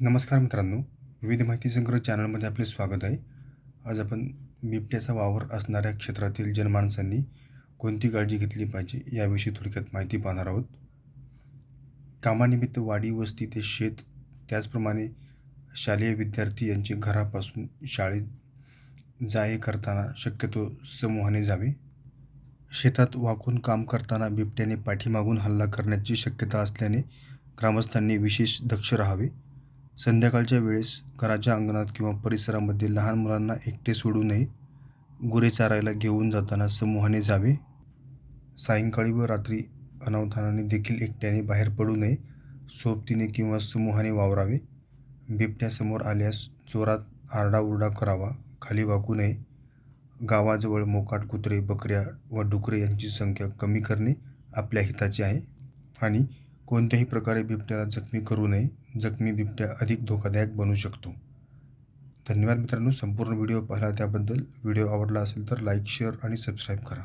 नमस्कार मित्रांनो. विविध माहिती संग्रह चॅनलमध्ये आपले स्वागत आहे. आज आपण बिबट्याचा वावर असणाऱ्या क्षेत्रातील जनमानसांनी कोणती काळजी घेतली पाहिजे याविषयी थोडक्यात माहिती पाहणार आहोत. कामानिमित्त वाडी वस्ती ते शेत त्याचप्रमाणे शालेय विद्यार्थी यांचे घरापासून शाळेत जाये करताना शक्यतो समूहाने जावे. शेतात वाकून काम करताना बिबट्याने पाठीमागून हल्ला करण्याची शक्यता असल्याने ग्रामस्थांनी विशेष दक्ष राहावे. संध्याकाळच्या वेळेस घराच्या अंगणात किंवा परिसरामध्ये लहान मुलांना एकटे सोडू नये. गुरे चारायला घेऊन जाताना समूहाने जावे. सायंकाळी व रात्री अनावधानाने देखील एकट्याने बाहेर पडू नये. सोबतीने किंवा समूहाने वावरावे. बिबट्यासमोर आल्यास जोरात आरडाओरडा करावा. खाली वाकू नये. गावाजवळ मोकाट कुत्रे बकऱ्या व डुकरे यांची संख्या कमी करणे आपल्या हिताचे आहे. आणि कोणत्याही प्रकारे बिबट्याला जखमी करू नये. जखमी बिबट्या अधिक धोकादायक बनू शकतो. धन्यवाद मित्रांनो. संपूर्ण व्हिडिओ पाहिला त्याबद्दल. व्हिडिओ आवडला असेल तर लाईक शेअर आणि सबस्क्राईब करा.